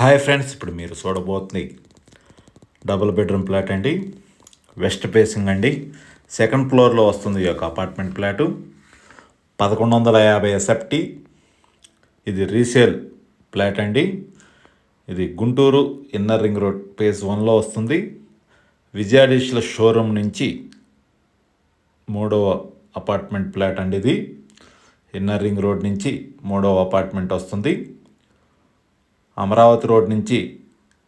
Hi friends ఇప్పుడు మీరు చూడబోతుంది డబుల్ బెడ్రూమ్ ఫ్లాట్ అండి. వెస్ట్ ఫేసింగ్ అండి. సెకండ్ ఫ్లోర్లో వస్తుంది ఈ యొక్క అపార్ట్మెంట్ ఫ్లాటు. పదకొండు వందల యాభై ఎస్ఎఫ్టీ. ఇది రీసేల్ ఫ్లాట్ అండి. ఇది Guntur inner ring road phase వన్లో వస్తుంది. విజయాడీష్ల షోరూమ్ నుంచి మూడవ అపార్ట్మెంట్ ఫ్లాట్ అండి ఇది. ఇన్నర్ రింగ్ రోడ్ నుంచి మూడవ అపార్ట్మెంట్ వస్తుంది. అమరావతి రోడ్ నుంచి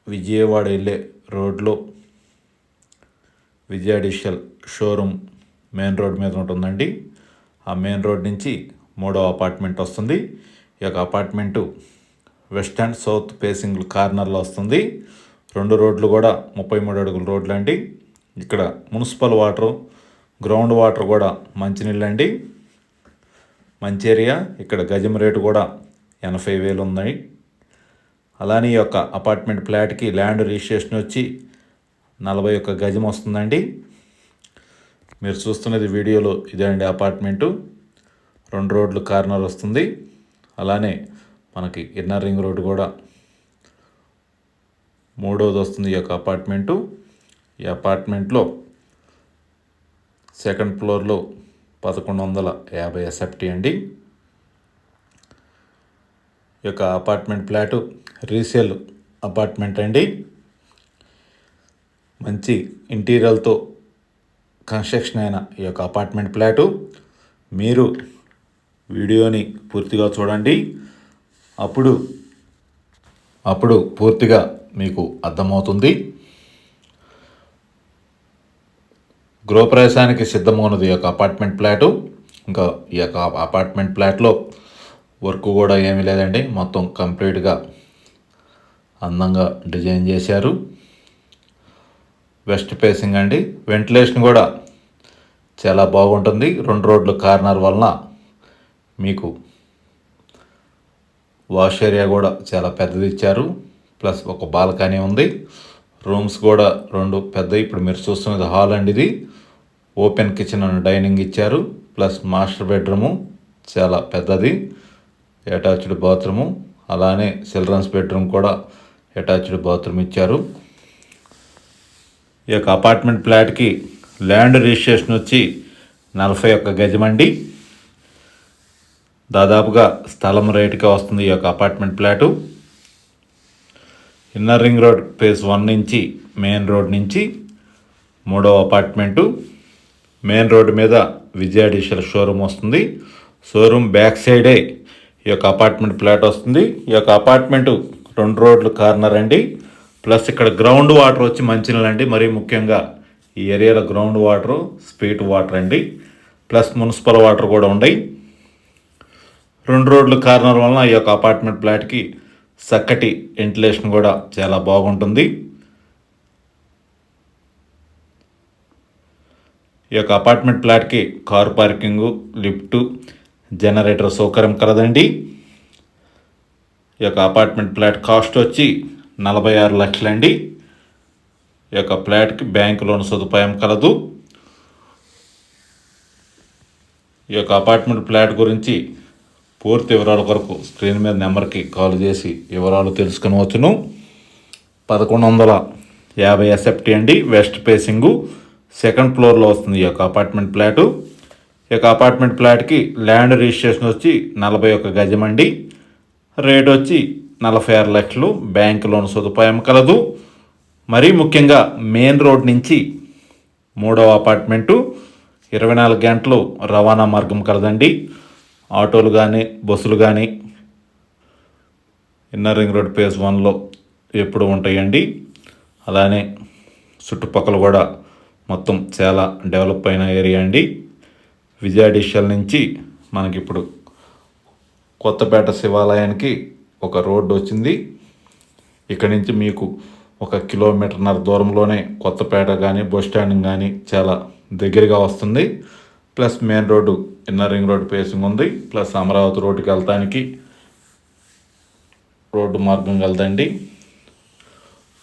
విజయవాడ వెళ్ళే రోడ్లో Vijaya digital showroom main road మీద ఉంటుందండి. ఆ మెయిన్ రోడ్ నుంచి మూడో అపార్ట్మెంట్ వస్తుంది. ఈ యొక్క apartment west and south facing కార్నర్లో వస్తుంది. రెండు రోడ్లు కూడా ముప్పై మూడు అడుగుల రోడ్లు అండి. ఇక్కడ మున్సిపల్ వాటర్ గ్రౌండ్ వాటర్ కూడా మంచినీళ్ళు అండి. మంచి ఏరియా. ఇక్కడ గజం రేటు కూడా ఎనభై వేలు ఉన్నాయి. అలానే ఈ యొక్క అపార్ట్మెంట్ ఫ్లాట్కి ల్యాండ్ రిజిస్ట్రేషన్ వచ్చి నలభై ఒక్క గజం వస్తుందండి. మీరు చూస్తున్నది వీడియోలో ఇదే అండి అపార్ట్మెంటు. రెండు రోడ్లు కార్నర్ వస్తుంది. అలానే మనకి ఇన్నర్ రింగ్ రోడ్ కూడా మూడోది వస్తుంది ఈ యొక్క అపార్ట్మెంటు. ఈ అపార్ట్మెంట్లో సెకండ్ ఫ్లోర్లో పదకొండు వందల యాభై ఎస్ఎఫ్టీ అండి. ఈ యొక్క అపార్ట్మెంట్ ఫ్లాటు రీసేల్ అపార్ట్మెంట్ అండి. మంచి ఇంటీరియర్తో కన్స్ట్రక్షన్ అయిన ఈ యొక్క అపార్ట్మెంట్ ఫ్లాటు. మీరు వీడియోని పూర్తిగా చూడండి. అప్పుడు అప్పుడు పూర్తిగా మీకు అర్థమవుతుంది. గృహప్రవేశానికి సిద్ధమవున్నది ఈ యొక్క అపార్ట్మెంట్ ఫ్లాటు. ఇంకా ఈ యొక్క అపార్ట్మెంట్ ఫ్లాట్లో వర్క్ కూడా ఏమీ లేదండి. మొత్తం కంప్లీట్గా అందంగా డిజైన్ చేశారు. వెస్ట్ ఫేసింగ్ అండి. వెంటిలేషన్ కూడా చాలా బాగుంటుంది. రెండు రోడ్లు కార్నర్ వలన మీకు వాష్ ఏరియా కూడా చాలా పెద్దది ఇచ్చారు. ప్లస్ ఒక బాల్కనీ ఉంది. రూమ్స్ కూడా రెండు పెద్ద ఇప్పుడు మీరు చూస్తున్నది హాల్ అండి ఇది. ఓపెన్ కిచెన్ అండ్ డైనింగ్ ఇచ్చారు. ప్లస్ మాస్టర్ బెడ్రూము చాలా పెద్దది. Attached bathroom. అలానే చిల్డ్రన్స్ బెడ్రూమ్ కూడా అటాచ్డ్ బాత్రూమ్ ఇచ్చారు. ఈ యొక్క అపార్ట్మెంట్ ఫ్లాట్కి ల్యాండ్ రిజిస్ట్రేషన్ వచ్చి నలభై ఒక్క గజమండి. దాదాపుగా స్థలం రేటుగా వస్తుంది ఈ యొక్క apartment flat. Inner ring road phase one నుంచి మెయిన్ రోడ్ నుంచి మూడవ అపార్ట్మెంటు. మెయిన్ రోడ్డు మీద విజయ డిషల్ షోరూమ్ వస్తుంది. షోరూమ్ బ్యాక్ సైడే ఈ యొక్క అపార్ట్మెంట్ ఫ్లాట్ వస్తుంది. ఈ యొక్క అపార్ట్మెంటు రెండు రోడ్లు కార్నర్ అండి. ప్లస్ ఇక్కడ గ్రౌండ్ వాటర్ వచ్చి మంచినీళ్ళు అండి మరీ ముఖ్యంగా ఈ ఏరియాలో గ్రౌండ్ వాటరు స్పీట్ వాటర్ అండి. ప్లస్ మున్సిపల్ వాటర్ కూడా ఉన్నాయి రెండు రోడ్లు కార్నర్ వలన ఈ యొక్క అపార్ట్మెంట్ ఫ్లాట్కి చక్కటి వెంటిలేషన్ కూడా చాలా బాగుంటుంది. ఈ యొక్క అపార్ట్మెంట్ ఫ్లాట్కి కార్ పార్కింగు లిఫ్ట్ జనరేటర్ సౌకర్యం కలదండి. ఈ యొక్క అపార్ట్మెంట్ ఫ్లాట్ కాస్ట్ వచ్చి నలభై ఆరు లక్షలండి. ఈ యొక్క ఫ్లాట్కి బ్యాంక్ లోన్ సదుపాయం కలదు. ఈ యొక్క అపార్ట్మెంట్ ఫ్లాట్ గురించి పూర్తి వివరాల కొరకు స్క్రీన్ మీద నెంబర్కి కాల్ చేసి వివరాలు తెలుసుకునవచ్చును. పదకొండు వందల యాభై ఎస్ఎఫ్టీ అండి వెస్ట్ ఫేసింగు సెకండ్ ఫ్లోర్లో వస్తుంది ఈ యొక్క అపార్ట్మెంట్ ఫ్లాటు. ఈ యొక్క అపార్ట్మెంట్ ఫ్లాట్కి ల్యాండ్ రిజిస్ట్రేషన్ వచ్చి నలభై ఒక్క గజం అండి రేట్ వచ్చి నలభై ఆరు లక్షలు బ్యాంక్ లోన్ సదుపాయం కలదు. మరీ ముఖ్యంగా మెయిన్ రోడ్ నుంచి మూడవ అపార్ట్మెంటు ఇరవై నాలుగు గంటలు రవాణా మార్గం కలదండి. ఆటోలు కానీ బస్సులు కానీ ఇన్నర్ రింగ్ రోడ్ ఫేజ్ వన్లో ఎప్పుడు ఉంటాయండి. అలానే చుట్టుపక్కల కూడా మొత్తం చాలా డెవలప్ అయిన ఏరియా అండి. విజయ డిషల్ నుంచి మనకిప్పుడు కొత్తపేట శివాలయానికి ఒక రోడ్డు వచ్చింది. ఇక్కడి నుంచి మీకు ఒక కిలోమీటర్న్నర దూరంలోనే కొత్తపేట కానీ బస్ స్టాండ్ కానీ చాలా దగ్గరగా వస్తుంది. Plus main road inner ring road facing ఉంది. ప్లస్ అమరావతి రోడ్డుకి వెళ్తానికి రోడ్డు మార్గం వెళ్దండి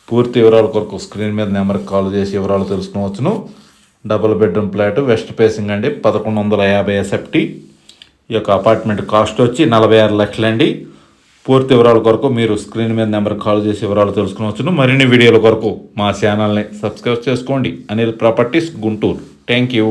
పూర్తి వివరాల కొరకు స్క్రీన్ మీద నెంబర్కి కాల్ చేసి వివరాలు తెలుసుకోవచ్చును double bedroom flat west facing అండి. పదకొండు వందల యాభై ఎస్ఎఫ్టీ. ఈ యొక్క అపార్ట్మెంట్ కాస్ట్ వచ్చి నలభై ఆరు లక్షలండి. పూర్తి వివరాల కొరకు మీరు స్క్రీన్ మీద నెంబర్ కాల్ చేసి వివరాలు తెలుసుకోవచ్చును మరిన్ని వీడియోల కొరకు మా ఛానల్ని సబ్స్క్రైబ్ చేసుకోండి. Anil properties Guntur. Thank you.